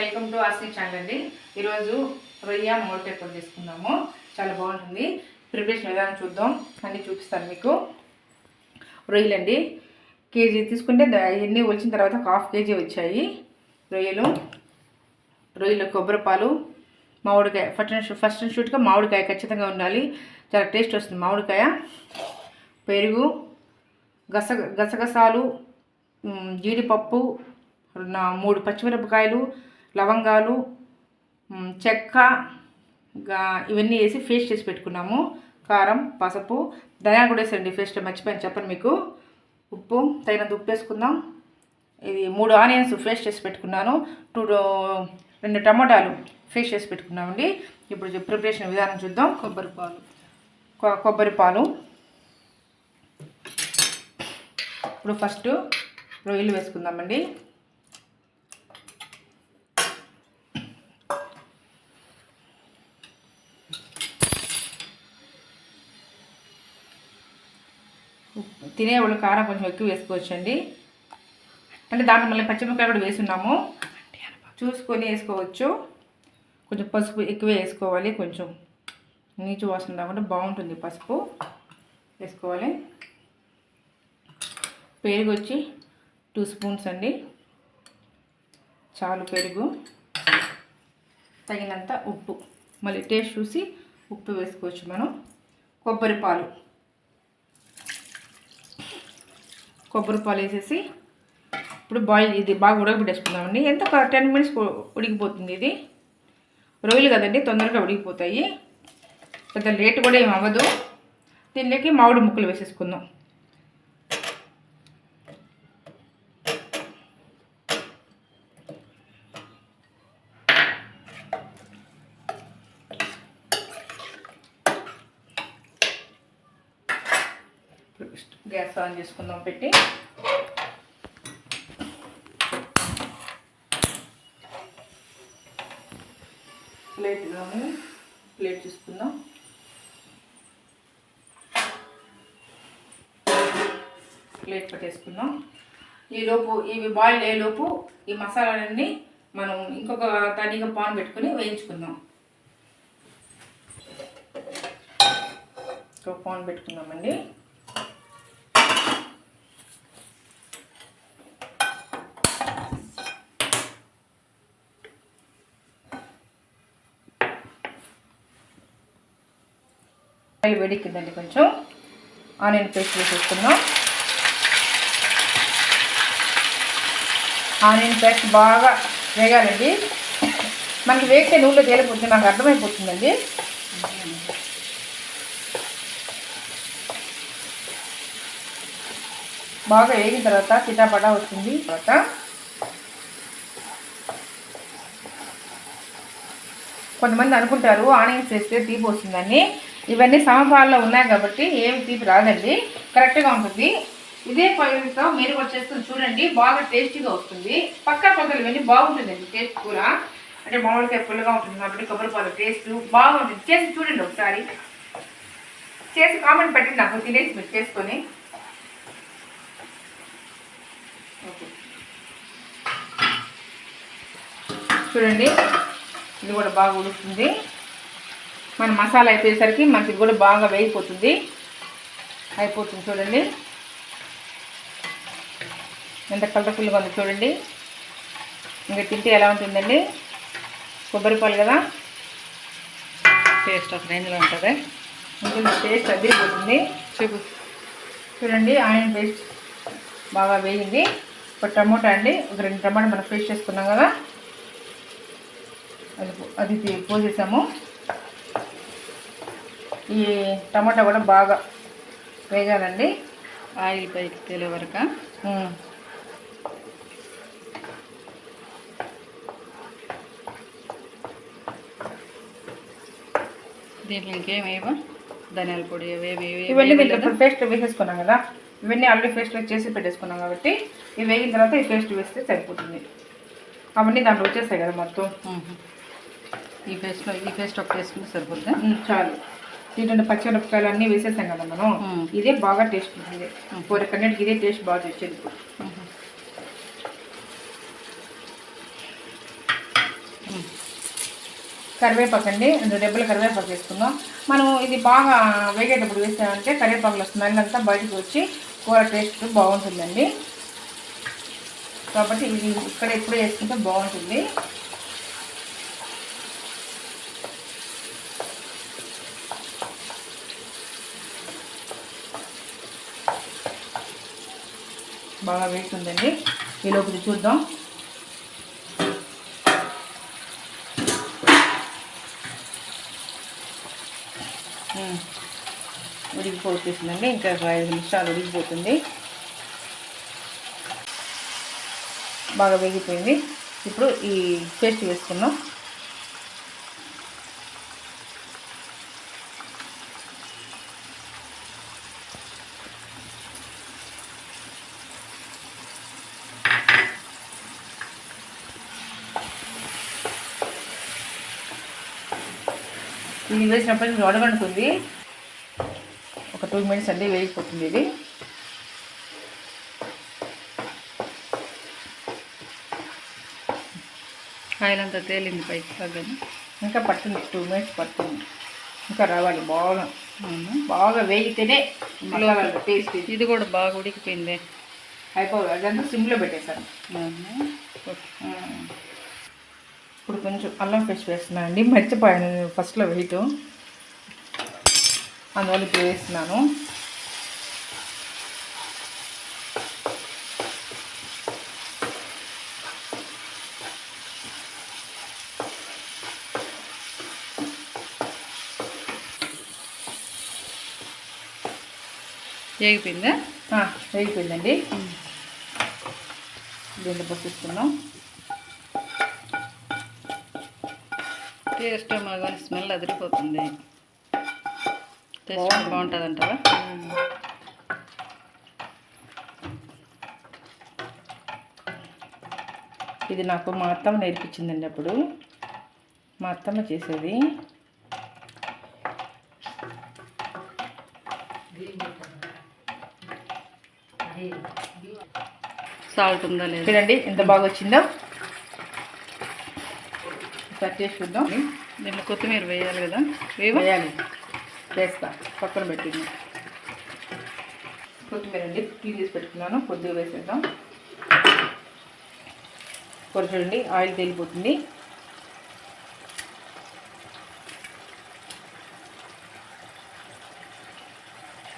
Welcome to ఆస్ని channel అండి. ఈరోజు రొయ్య మోటె కూర తీసుకుందాము. చాలా బాగుంటుంది. ప్రిపరేషన్ విధానం చూద్దాం. అన్నీ చూపిస్తాను మీకు. రొయ్యలండి. కేజీ తీసుకుంటే దా- ఎన్ని వచ్చిన తర్వాత ఒక హాఫ్ కేజీ వచ్చాయి. రొయ్యలు. రొయ్యలు కొబ్బరిపాలు. మామిడికాయ. ఫస్ట్ అండ్ ఫస్ట్ అండ్ షూట్గా మామిడికాయ ఖచ్చితంగా ఉండాలి. చాలా టేస్ట్ వస్తుంది మామిడికాయ. పెరుగు. గస గసగసాలు. జీడిపప్పు. మూడు పచ్చిమిరపకాయలు. లవంగాలు చెక్క ఇవన్నీ వేసి పేస్ట్ చేసి పెట్టుకున్నాము. కారం పసుపు ధనియా కూడా వేసండి పేస్ట్ మర్చిపోయాను చెప్పను మీకు. ఉప్పు తగినంత ఉప్పు వేసుకుందాం. ఇది మూడు ఆనియన్స్ పేస్ట్ చేసి పెట్టుకున్నాను. టూ రెండు టమాటాలు పేస్ట్ చేసి పెట్టుకున్నామండి. ఇప్పుడు ప్రిపరేషన్ విధానం చూద్దాం. కొబ్బరి పాలు. కొ- కొబ్బరి పాలు. ఇప్పుడు ఫస్ట్ రొయ్యలు వేసుకుందామండి. తినేవాళ్ళు కారం కొంచెం ఎక్కువ వేసుకోవచ్చండి. అంటే దాంట్లో మళ్ళీ పచ్చిమిరపకాయ కూడా వేసున్నాము. చూసుకొని వేసుకోవచ్చు. కొంచెం పసుపు ఎక్కువ వేసుకోవాలి. కొంచెం నీచు వాసన రాకుండా బాగుంటుంది పసుపు. వేసుకోవాలి. పెరుగు వచ్చి టూ స్పూన్స్ అండి. చాలు పెరుగు. తగినంత ఉప్పు. మళ్ళీ టేస్ట్ చూసి ఉప్పు వేసుకోవచ్చు మనం. కొబ్బరి పాలు కొబ్బరి పాలు వేసేసి ఇప్పుడు బాయిల్ ఇది బాగా ఉడకబెట్టేసుకుందామండి. ఎంత ఒక టెన్ మినిట్స్ ఉడికిపోతుంది ఇది? రొయ్యలు కదండి తొందరగా ఉడికిపోతాయి. పెద్ద లేట్ కూడా ఏం అవ్వదు. దీనిలోకి మామిడి ముక్కలు వేసేసుకుందాం గ్యాస్ ఆన్ చేసుకుందాం పెట్టి. ప్లేట్ కానీ ప్లేట్ తీసుకుందాం ప్లేట్ పెట్టేసుకుందాం. ఈలోపు ఇవి బాయిల్ అయ్యేలోపు ఈ మసాలాలన్నీ మనం ఇంకొక తడిగా పాన్ పెట్టుకొని వేయించుకుందాం. ఒక పాన్ పెట్టుకుందామండి. ఆయిల్ వేడెక్కిందండి కొంచెం. ఆనియన్ పేస్ట్ వేసేసుకుందాం. ఆనియన్ పేస్ట్ బాగా వేగాలండి. మనకి వేగితే నూనెలో తేలిపోతుంది నాకు అర్థమైపోతుందండి. బాగా వేగిన తర్వాత చిటాపటా వస్తుంది. తర్వాత కొంతమంది అనుకుంటారు ఆనియన్స్ వేస్తే తీపి వస్తుందని. ఇవన్నీ సమపాల్లో ఉన్నాయి కాబట్టి ఏమి తీపి రాదండి. కరెక్ట్గా ఉంటుంది. ఇదే పైరుతో మీరు కూడా చేసుకుని చూడండి. బాగా టేస్టీగా వస్తుంది. పక్క పక్కలు ఇవన్నీ బాగుంటుందండి టేస్ట్ కూర అంటే మామిడికాయ పుల్లగా ఉంటుంది కాబట్టి కొబ్బరి పాలు టేస్ట్ బాగుంటుంది. చేసి చూడండి ఒకసారి. చేసి కామెంట్ పెట్టండి నాకు తినేసి మీరు చేసుకొని. ఓకే. చూడండి. ఇది కూడా బాగా ఉడుకుతుంది. మన మసాలా అయిపోయేసరికి మనకి కూడా బాగా వేగిపోతుంది. అయిపోతుంది చూడండి. ఎంత కలర్ఫుల్గా ఉంది చూడండి. ఇంకా తింటే ఎలా ఉంటుందండి? కొబ్బరి పాలు కదా? టేస్ట్ ఒక రేంజ్లో ఉంటుంది. ఉంటుంది టేస్ట్ అదే పోతుంది చూపు. చూడండి ఆనియన్ పేస్ట్ బాగా వేగింది. ఒక టమోటా అండి ఒక రెండు టమాటా మనం పేస్ట్ చేసుకున్నాం కదా? అది అది పోసేసాము. ఈ టమాటా కూడా బాగా వేగాలండి. ఆయిల్ పైకి తేలే వరకు. దీంట్లో ఇంకేం వేయవా. ధనియాల పొడి ఇవన్నీ దీంట్లో పేస్ట్ వేసేసుకున్నాం కదా. ఇవన్నీ ఆల్రెడీ పేస్ట్లో చేసి పెట్టేసుకున్నాం కాబట్టి ఇవి వేగిన తర్వాత ఈ పేస్ట్ వేస్తే సరిపోతుంది. అవన్నీ దాంట్లో వచ్చేస్తాయి కదా మొత్తం. ఈ పేస్ట్లో ఈ పేస్ట్ ఒకటి వేసుకుంటే సరిపోద్దా? ఉమ్, చాలు. దీంట్లో పచ్చిమిరపకాయలు అన్నీ వేసేసాం కదా మనం. ఇదే బాగా టేస్ట్ ఉంటుంది కూర కన్నటికి ఇదే టేస్ట్ బాగా వచ్చేది కరివేపాకు అండి. రెండు రెబ్బల కరివేపాకు వేసుకుందాం. మనం ఇది బాగా వేగేటప్పుడు వేసామంటే కరివేపాకుల స్మెల్ అంతా బయటకు వచ్చి కూర టేస్ట్ బాగుంటుందండి. కాబట్టి ఇది ఇక్కడ ఎప్పుడు వేసుకుంటే బాగుంటుంది. బాగా వేస్తుందండి ఈ లోపల చూద్దాం. ఉడికిపోతుందండి. ఇంకా ఐదు నిమిషాలు ఉడికిపోతుంది. బాగా వేగిపోయింది. ఇప్పుడు ఈ పేస్ట్ వేసుకున్నాం ఇది వేసినప్పుడు ఇది వడగండుతుంది. ఒక టూ మినిట్స్ అండి వేగిపోతుంది ఇది. ఆయిల్ అంతా తేలింది పైకి తగ్గని ఇంకా పడుతుంది టూ మినిట్స్ పడుతుంది ఇంకా రావాలి బాగా బాగా వేగితేనే టేస్ట్ ఇది. కూడా బాగా ఉడికిపోయింది. అయిపోవాలి అదంతా సిమ్లో పెట్టేశాను? ఓకే. ఇప్పుడు కొంచెం అల్లం పేస్ట్ వేస్తున్నాను అండి. మర్చిపోయాను నేను ఫస్ట్లో వేయటం. అందువల్ల ఇప్పుడు వేస్తున్నాను. వేగిపోయిందా? వేగిపోయిందండి. దీంట్లో పోసిస్తున్నాం టేస్ట్ కానీ స్మెల్ అదిరిపోతుంది. టేస్ట్ బాగుంటుంది అంటారా ఇది నాకు మా అత్తమ్మ నేర్పించిందండి అప్పుడు. మా అత్తమ్మ చేసేది. సాల్ట్ ఉందా లేదండి ఎంత బాగా వచ్చిందో ఒకసారి చేసి చూద్దాం. దీంట్లో కొత్తిమీర వేయాలి కదా? వేయాలి. వేస్తా. పక్కన పెట్టింది. కొత్తిమీర అండి. క్లీన్ చేసి పెట్టుకున్నాను. కొద్దిగా వేసేద్దాం. చూడండి ఆయిల్ తేలిపోతుంది.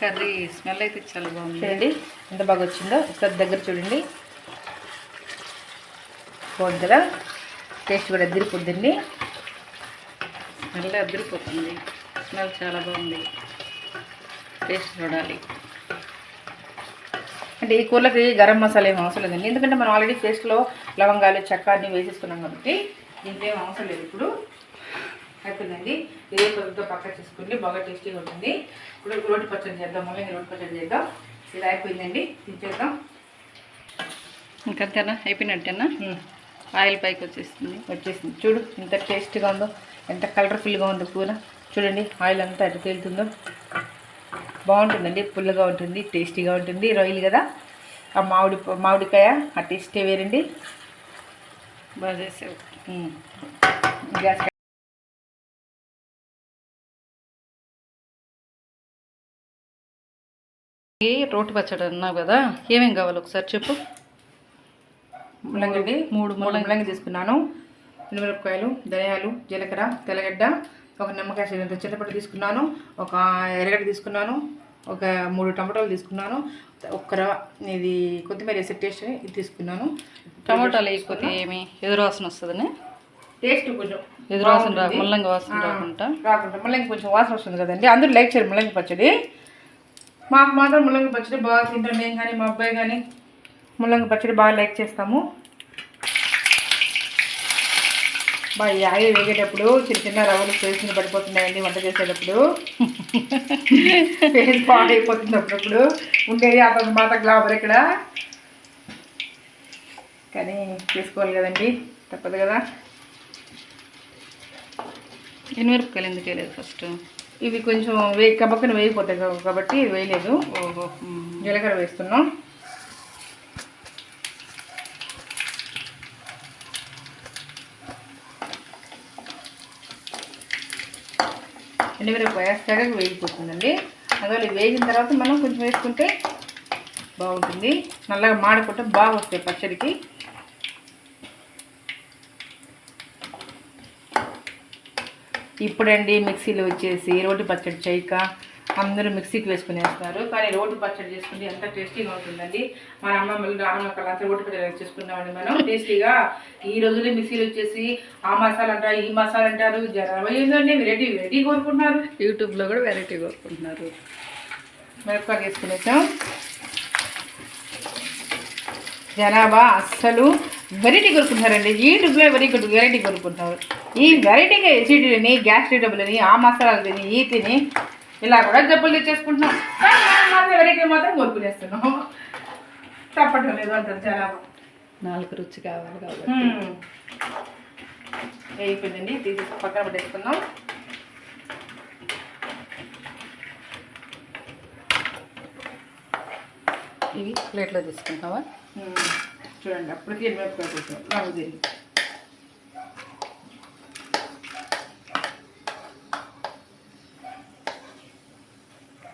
కర్రీ స్మెల్ అయితే చాలా బాగుంది. చూడండి ఎంత బాగా వచ్చిందో. ఒకసారి దగ్గర చూడండి. బాగుంది కదా? టేస్ట్ కూడా ఎదిరిపోద్దండి స్మెల్ అదిరిపోతుంది స్మెల్ చాలా బాగుంది. టేస్ట్ చూడాలి. అంటే ఈ కూరలకి గరం మసాలా ఏం అవసరం లేదండి. ఎందుకంటే మనం ఆల్రెడీ పేస్ట్లో లవంగాలు చెక్క అన్ని వేసేసుకున్నాం కాబట్టి దీంట్లో ఏం అవసరం లేదు. ఇప్పుడు అయిపోయిందండి. ఇదే కొద్దిగా పక్క చేసుకుంటే బాగా టేస్టీగా ఉంటుంది. ఇప్పుడు రోటి పచ్చడి చేద్దాం. మళ్ళీ రోటి పచ్చడి చేద్దాం. ఇది అయిపోయిందండి. తించేద్దాం. ఇంకంతేనా అయిపోయినట్టేనా ఆయిల్ పైకి వచ్చేస్తుంది. వచ్చేసింది. చూడు ఎంత టేస్ట్గా ఉందో ఎంత కలర్ఫుల్గా ఉందో కూర. చూడండి ఆయిల్ అంతా ఎట్లా తేలుతుందో. బాగుంటుందండి పుల్లగా ఉంటుంది టేస్టీగా ఉంటుంది రొయ్యలు కదా. ఆ మామిడి మామిడికాయ ఆ టేస్టే వేరండి. బాగా చేసావు. గ్యాస్ రోటి పచ్చడి అన్నావు కదా ఏమేం కావాలి ఒకసారి చెప్పు. ముల్లంగడ్డి మూడు ముల్లంగి తీసుకున్నాను. మిరపకాయలు ధనియాలు జీలకర్ర తెల్లగడ్డ ఒక నిమ్మకాయ సైజంత చింతపండు తీసుకున్నాను ఒక ఎర్రగడ్డ తీసుకున్నాను ఒక మూడు టమాటాలు తీసుకున్నాను ఒక రవ ఇది కొత్తిమీర వేసే టేస్ట్ ఇది తీసుకున్నాను. టమాటాలు వేయకపోతే ఏమి? ఎదురు వాసన వస్తుందని? టేస్ట్ కొంచెం ఎదురు వాసన రా. ముల్లంగి వాసన రాకుండా రాకుండా ముల్లంగి కొంచెం వాసన వస్తుంది కదండి. అందరూ లైక్ చేయరు ముల్లంగి పచ్చడి. మాకు మాత్రం ముల్లంగి పచ్చడి బాగా తింటాం. నేను కానీ మా అబ్బాయి కానీ. ముల్లంగి పచ్చడి బాగా లైక్ చేస్తాము. బాగా ఆయిల్ వేగేటప్పుడు చిన్న చిన్న రవ్వలు ఫేస్ మీద పడిపోతున్నాయండి వంట చేసేటప్పుడు. ఫేస్ పాడైపోతుంది అప్పుడప్పుడు. ఉండేది అంత మాత గ్లాబర్ ఇక్కడ. కానీ చేసుకోవాలి కదండి తప్పదు కదా. ఎనిమిరపకాయలు ఎందుకు వేయలేదు ఫస్ట్ ఇవి కొంచెం వే కబక్కన వేగిపోతాయి కా- కాబట్టి వేయలేదు. జీలకర్ర వేస్తున్నాం. ఎండుమిరపకాయ వేస్తాక వేగిపోతుందండి. అందువల్ల వేగిన తర్వాత మనం కొంచెం వేసుకుంటే బాగుంటుంది. నల్లగా మాడకుండా బాగా వస్తాయి పచ్చడికి. ఇప్పుడండి మిక్సీలో వచ్చేసి రోటి పచ్చడి చేయక అందరూ మిక్సీకి వేసుకుని వేస్తున్నారు కానీ రోటి పచ్చడి చేసుకుంటే ఎంత టేస్టీగా ఉంటుందండి. మన అమ్మమ్మలు నాన్నమ్మకలు అంతా రోటి పచ్చడి చేసుకున్నామండి మనం. టేస్టీగా ఈ రోజుల్లో మిక్సీలో వచ్చేసి ఆ మసాలా అంటారు ఈ మసాలా అంటారు. జరవై ఏందండి వెరైటీ వెరైటీ కోరుకుంటున్నారు యూట్యూబ్లో కూడా వెరైటీ కోరుకుంటున్నారు. మిరపకాయలు వేసుకునేసాం జనాభా అస్సలు వెరైటీ కొనుక్కుంటున్నారండి యూట్యూబ్లో వెరీ గుడ్ వెరైటీ కొనుక్కుంటున్నారు ఈ వెరైటీగా ఎసిడిని గ్యాస్ డబ్బులని ఆ మసాలాలు తిని ఈ తిని ఇలా కూడా జబ్బులు తెచ్చేసుకుంటున్నాం. కానీ మనం మాత్రం కొనుక్కునేస్తున్నాం తప్పటం లేదు అంటారు జనాభా నాలుగు రుచి కావాలి కాబట్టి. అయిపోయిందండి. తీసి పక్కన పెట్టేసుకుందాం. ఇవి ప్లేట్లో తీసుకుంటావా. చూడండి అప్పటికి మిరపకాయ కొంచెం రంగు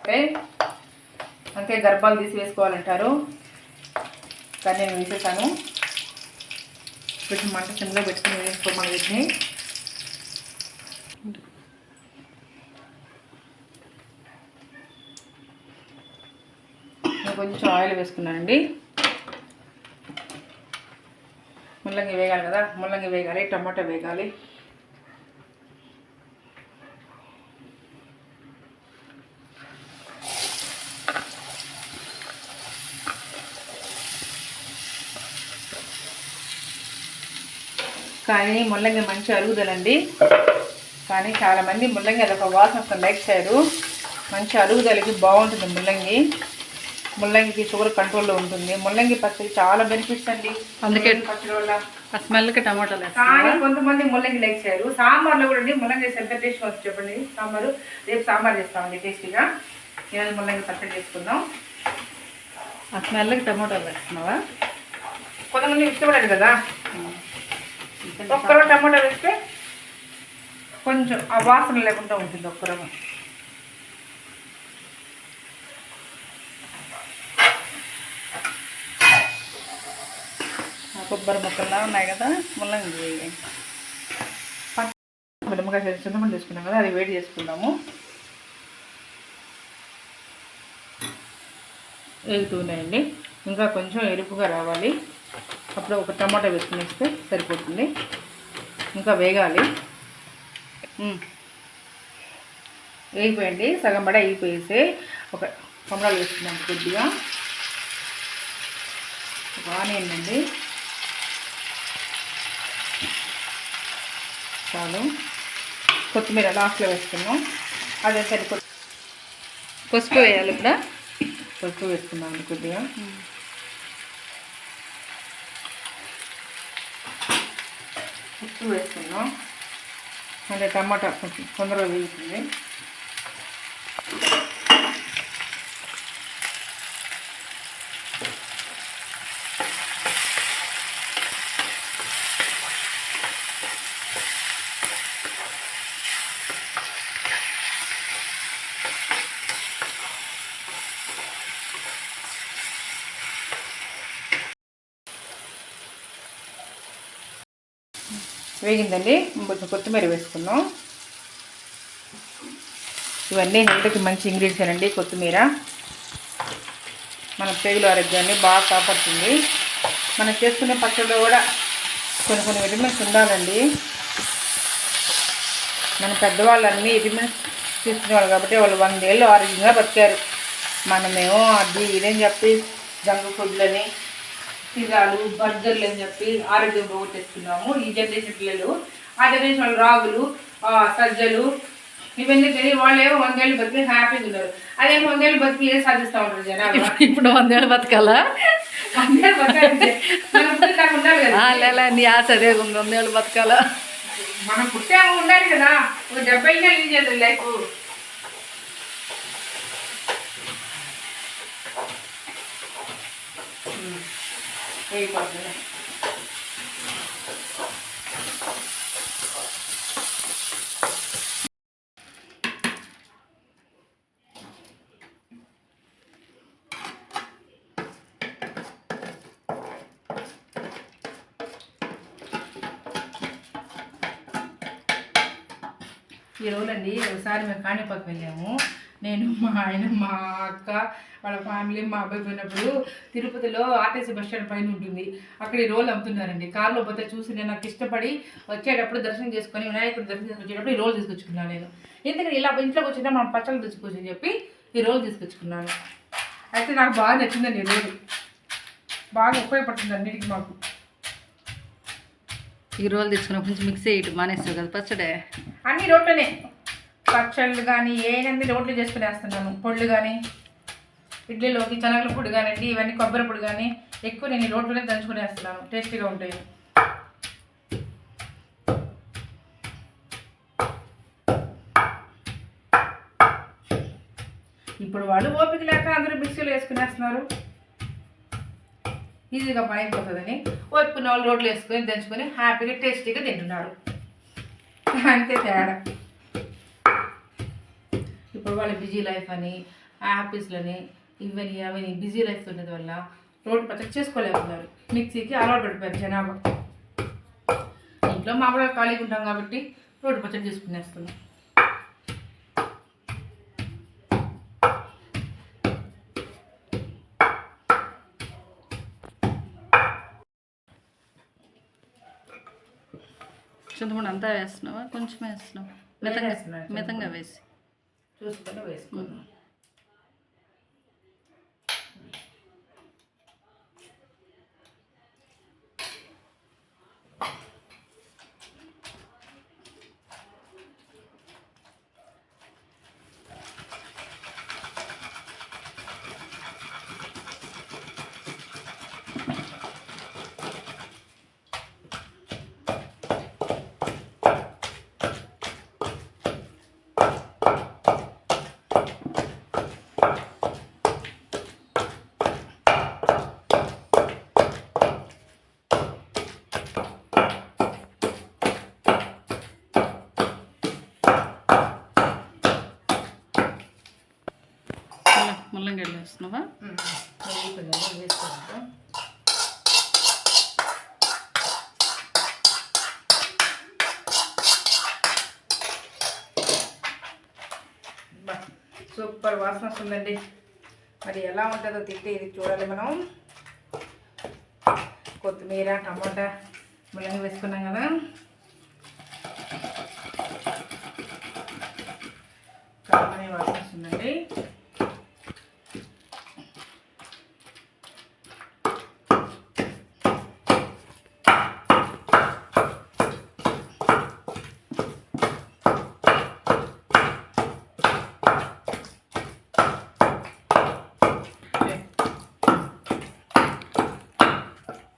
తిరిగి అంతే గర్భాలు తీసి వేసుకోవాలంటారు కానీ నేను వేసేసాను. కొంచెం మంట సిమ్లో పెట్టుకుని వేసుకోమని వీటిని. కొంచెం ఆయిల్ వేసుకున్నానండి. ముల్లంగి వేగాలి కదా. ముల్లంగి వేగాలి టమాటా వేగాలి. కానీ ముల్లంగి మంచి అరుగుదలండి. కానీ చాలామంది ముల్లంగి అదొక వాసన వస్తుంది లైక్ చేయరు మంచి అరుగుదలకి బాగుంటుంది ముల్లంగి. ముల్లంగికి షుగర్ కంట్రోల్లో ఉంటుంది. ముల్లంగి పచ్చడి చాలా బెనిఫిట్స్ అండి. అందుకే- పచ్చడి వల్ల. స్మెల్కి టమాటాలు కానీ కొంతమంది ముల్లంగి లైక్ చేయరు సాంబార్లో కూడా అండి ముల్లంగి వేసి ఎంత టేస్ట్ వస్తుంది చెప్పండి. సాంబారు రేపు సాంబార్ చేస్తామండి టేస్టీగా. ఈరోజు ముల్లంగి పచ్చడి చేసుకుందాం. ఆ స్మెల్కి టమాటాలు వేస్తున్నావా కొంతమంది ఇష్టపడరు కదా. ఒక్కరో టమాటా వేస్తే కొంచెం ఆ వాసన లేకుండా ఉంటుంది ఒక్కరో. ఆ కొబ్బరి ముక్కల్లా ఉన్నాయి కదా ముల్లంగి. వేయి. మిరపకాయ చింతపండు తీసుకున్నాం కదా అది వేడి చేసుకుందాము. వేగుతున్నాయండి ఇంకా కొంచెం ఎరుపుగా రావాలి. అప్పుడు ఒక టమాటా వేసుకుని వేస్తే సరిపోతుంది. ఇంకా వేగాలి. ఉమ్. వేగిపోయండి సగం పడ వేగిపోయేసి ఒక టమాటాలు వేసుకున్నాం కొద్దిగా. ఒక ఆనియన్ అండి చాలు. కొత్తిమీర లాస్ట్లో వేసుకున్నాం. అదే సరిపోతుంది పసుపు వేయాలి ఇప్పుడు. పసుపు వేసుకున్నాం కొద్దిగా. ఉప్పు వేసుకున్నాం అంటే టమాటా కొంచెం తొందరగా వేగుతుంది. వేగిందండి. కొంచెం కొత్తిమీర వేసుకుందాం. ఇవన్నీ హెల్త్కి మంచి ఇంగ్రీడియంట్స్ అండి కొత్తిమీర. మన పేగుల ఆరోగ్యాన్ని బాగా కాపాడుతుంది. మనం చేసుకునే పచ్చడిలో కూడా కొన్ని కొన్ని విటమిన్స్ ఉండాలండి. మన పెద్దవాళ్ళన్నీ విటమిన్స్ తీసుకునేవాళ్ళు కాబట్టి వాళ్ళు వందేళ్ళు ఆరోగ్యంగా బతికారు. మనమేమో అది ఇదేం చెప్పి జంక్ ఫుడ్లని పిజ్జాలు బర్గర్లు అని చెప్పి ఆరోగ్యం పోగొట్టేస్తున్నాము ఈ జనరేషన్ పిల్లలు ఆ జనరేషన్ వాళ్ళు రాగులు ఆ, సజ్జలు ఇవన్నీ తిని వాళ్ళు ఏమో వందేళ్ళు బతికి హ్యాపీగా ఉన్నారు. అదేమో వందేళ్ళు బతికి ఏ సాధిస్తూ ఉంటారు జనాలు. ఇప్పుడు వందేళ్ళు బతకాలా? వందేళ్ళు కదా. నీ ఆశ అదే ఉంది. వందేళ్ళు బతకాలా? మనం పుట్టాక ఉండాలి కదా. ఒక డెబ్బై ఏళ్ళు చేద్దాం లైఫ్ வேகப்படுதுங்க ఈ రోజులండి ఒకసారి మేము కాణిపాక వెళ్ళాము నేను మా ఆయన మా అక్క వాళ్ళ ఫ్యామిలీ మా అబ్బాయి పోయినప్పుడు తిరుపతిలో ఆర్టీసీ బస్ స్టాండ్ పైన ఉంటుంది. అక్కడ ఈ రోల్ అమ్ముతున్నారండి. కార్లో పోతే చూసి నేను నాకు ఇష్టపడి వచ్చేటప్పుడు దర్శనం చేసుకొని వినాయకుడు దర్శనం చేసుకొని వచ్చేటప్పుడు ఈ రోల్ తీసుకొచ్చుకున్నాను నేను. ఎందుకంటే ఇలా ఇంట్లోకి వచ్చినా మనం పచ్చళ్ళు తెచ్చుకోవచ్చు అని చెప్పి ఈ రోల్ తీసుకొచ్చుకున్నాను. అయితే నాకు బాగా నచ్చిందండి ఈ రోల్. బాగా ఉపయోగపడుతుంది అన్నిటికీ మాకు. ఈ రోజు తెచ్చుకున్నప్పటి నుంచి మిక్సీ వేయటం మానేస్తావు కదా పచ్చడే? అన్ని రోట్లనే. పచ్చళ్ళు కానీ ఏనంది లోట్లు చేసుకుని వేస్తున్నాను పొళ్ళు కానీ ఇడ్లీలోకి శనగల పొడి కానివ్వండి ఇవన్నీ కొబ్బరి పొడి కానీ ఎక్కువ నేను లోట్లోనే దంచుకుని వేస్తున్నాను. టేస్టీగా ఉంటాయి. ఇప్పుడు వాళ్ళు ఓపిక లేక అందరూ మిక్సీలో వేసుకునేస్తున్నారు ఈజీగా పని అయిపోతుందని ఓపుకున్న వాళ్ళు రోడ్లు వేసుకొని దంచుకొని హ్యాపీగా టేస్టీగా తింటున్నారు. అంతే తేడా. ఇప్పుడు వాళ్ళ బిజీ లైఫ్ అని ఆఫీస్లని ఇవని అవని బిజీ లైఫ్ ఉన్నది వల్ల రోడ్డు పచ్చడి చేసుకోలేకున్నారు మిక్సీకి అలవాటు పడిపోయారు జనాభా. ఇంట్లో మామూలుగా ఖాళీగా ఉంటాం కాబట్టి రోడ్డు పచ్చడి చేసుకునేస్తున్నాం. చింతపండు అంతా వేస్తున్నావా? కొంచెం వేస్తున్నావా? మితంగా. మితంగా వేసి. చూసుకొని వేసుకున్నాం వేస్తున్నావా సూపర్ వాసన వస్తుందండి. మరి ఎలా ఉంటుందో తింటే ఇది చూడాలి మనం. కొత్తిమీర టమాటా ముల్లంగి వేసుకున్నాం కదా. కమ్మని వాసన వస్తుందండి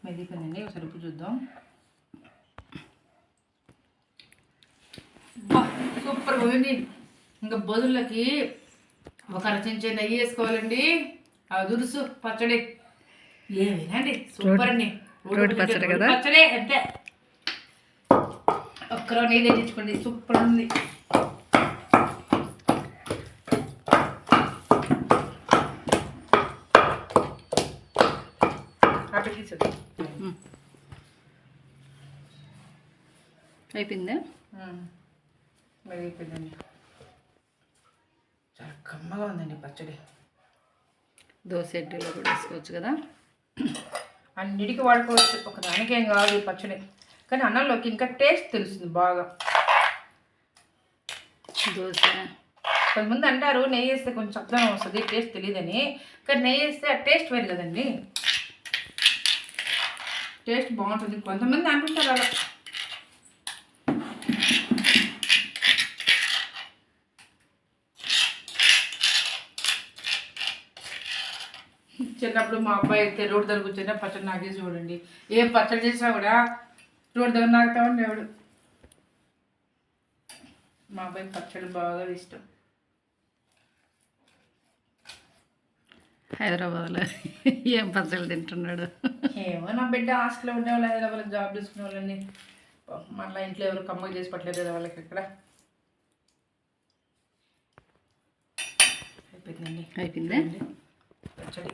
మెదిపోయిందండి ఒకసారి ఉప్పు చూద్దాం బా, సూపర్ పోయింది ఇంకా బదులకి ఒక అరచించే నెయ్యి వేసుకోవాలండి. అదురుసు పచ్చడి. ఏమేనండి సూపర్ అండి పచ్చడి కదా? పచ్చడే అంతే. ఒక్కరో నెయ్యి తెచ్చుకోండి సూపర్ ఉంది. అయిపోయిందా? అయిపోయిందండి. కమ్మగా ఉందండి పచ్చడి. దోశ ఇడ్లీలో కూడా వేసుకోవచ్చు కదా? అన్నిటికీ వాడుకోవచ్చు. ఒక దానికేం కాదు ఈ పచ్చడి. కానీ అన్నంలోకి ఇంకా టేస్ట్ తెలుస్తుంది బాగా. దోశ. కొంతమంది అంటారు నెయ్యి వేస్తే కొంచెం చక్కదనం వస్తుంది టేస్ట్ తెలియదని. కానీ నెయ్యి వేస్తే ఆ టేస్ట్ వేరు కదండి. టేస్ట్ బాగుంటుంది. కొంతమంది అంటుంటారు అలా. చిన్నప్పుడు మా అబ్బాయి అయితే రోడ్డు దగ్గర కూర్చొని పచ్చడి నాకేసి చూడండి ఏ పచ్చడి చేసినా కూడా రోడ్డు దగ్గర నాకుతా ఉండేవాడు మా అబ్బాయి పచ్చడి బాగా ఇష్టం. హైదరాబాద్లో ఏం పచ్చళ్ళు తింటున్నాడు? ఏమో నా బిడ్డ హాస్టల్లో ఉండేవాళ్ళు హైదరాబాద్లో జాబ్ చేసుకునే వాళ్ళని. మళ్ళీ ఇంట్లో ఎవరు కమ్మగా చేసి పట్టలేదు కదా వాళ్ళకి ఇక్కడ. అయిపోయిందండి. అయిపోయిందా? పచ్చడి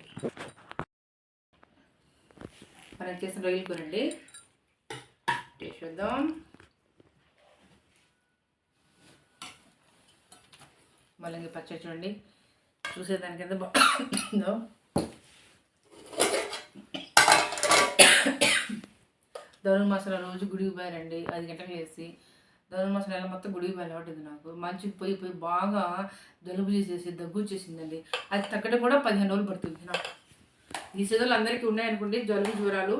మనం చేసిన రొయ్యల కూర అండి. టేస్ట్ చూద్దాం. మళ్ళీ పచ్చడి చూడండి. చూసేదానికి ఎంత బాగుందో ధనుర్మాసంలో రోజు గుడికి పోయారండి ఐదు గంటలకు వేసి ధనుర్మాసం నెల మొత్తం గుడికి పోయాలి నాకు. మంచికి పోయి పోయి బాగా జలుబు చేసేసి దగ్గు వచ్చేసిందండి అది తగ్గడం కూడా పదిహేను రోజులు పడుతుంది. నాకు ఈ సీజన్లు అందరికీ ఉన్నాయనుకోండి జలుబు జ్వరాలు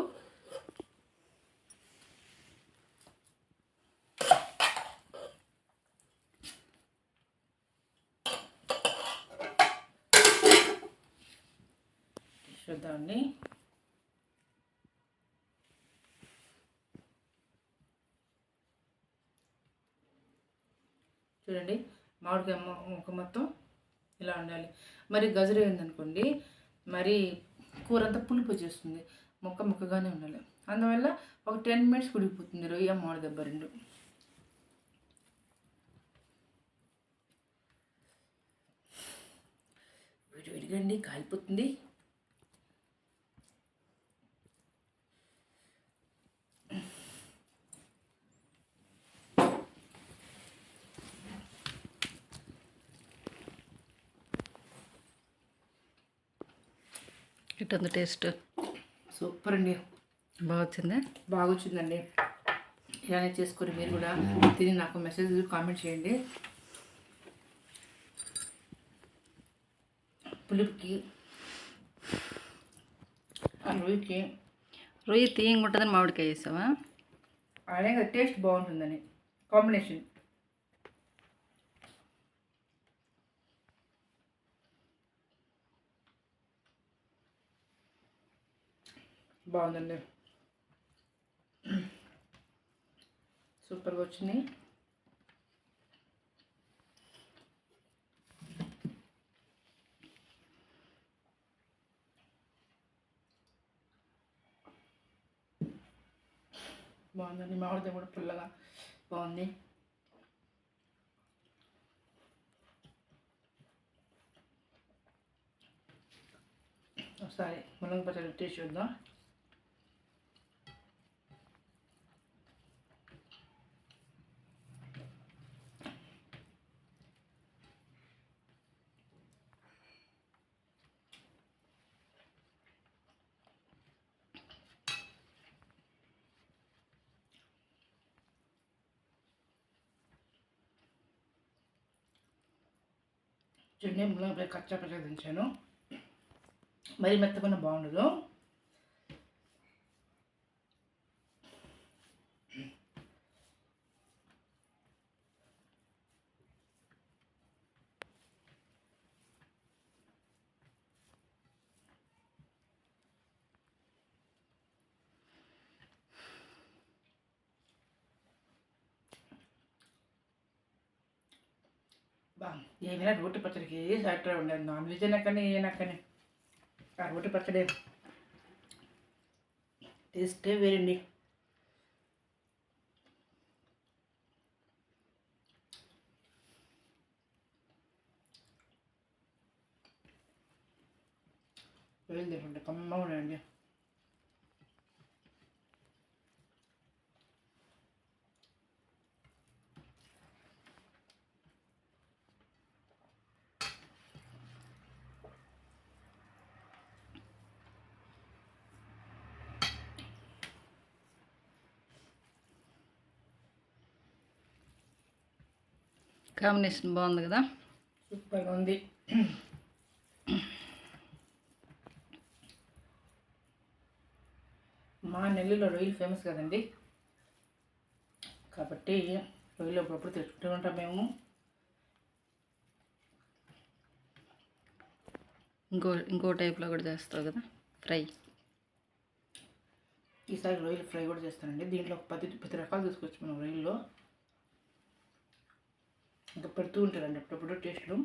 చూడండి. మామిడికాయ మొ- ముక్క మొత్తం ఇలా ఉండాలి. మరి గజరు ఏందనుకోండి మరి కూర అంతా పులుపు వచ్చేస్తుంది. ముక్క ముక్కగానే ఉండాలి. అందువల్ల ఒక టెన్ మినిట్స్ ఉడికిపోతుంది రొయ్య మామిడి దెబ్బ రెండు. విడి విడిగండి కాలిపోతుంది ఇటుంది టేస్ట్. సూపర్ అండి. బాగా వచ్చిందా బాగా వచ్చిందండి ఇలానే చేసుకొని మీరు కూడా తిని నాకు మెసేజ్ కామెంట్ చేయండి. పులుపుకి రొయ్యకి. రొయ్య తీయంగా ఉంటుందని మామిడికాయ వేసావా? అలాగే టేస్ట్ బాగుంటుందని. కాంబినేషన్. బాగుందండి. సూపర్గా వచ్చింది బాగుందండి. మామిడికాయ కూడా పుల్లగా బాగుంది. ఒకసారి మునగ పచ్చడి టేస్ట్ చూద్దాం. నేను మునగపై కచ్చా పచ్చడి దించాను మరీ మెత్తగా బాగుండదు. ఏమైనా రోటి పచ్చడికి సాటిరా ఉండదు. నాన్ వెజ్ అయినా కానీ ఏనా కానీ. ఆ రోటి పచ్చడి. టేస్టే వేరండి తింటుంటే కమ్మగా ఉన్నాయండి. కాంబినేషన్ బాగుంది కదా? సూపర్గా ఉంది. మా నెల్లిలో రొయ్యలు ఫేమస్ కదండి. కాబట్టి రొయ్యలు అప్పుడప్పుడు తెచ్చుకుంటూ ఉంటాం మేము. ఇంకో ఇంకో టైప్లో కూడా చేస్తావు కదా? ఫ్రై ఈసారి రొయ్యలు ఫ్రై కూడా చేస్తానండి. దీంట్లో ఒక పది పది రకాలు తీసుకొచ్చి మనం రొయ్యల్లో. ఇంకా పెడుతూ ఉంటారండి. అప్పుడప్పుడు టేస్ట్లు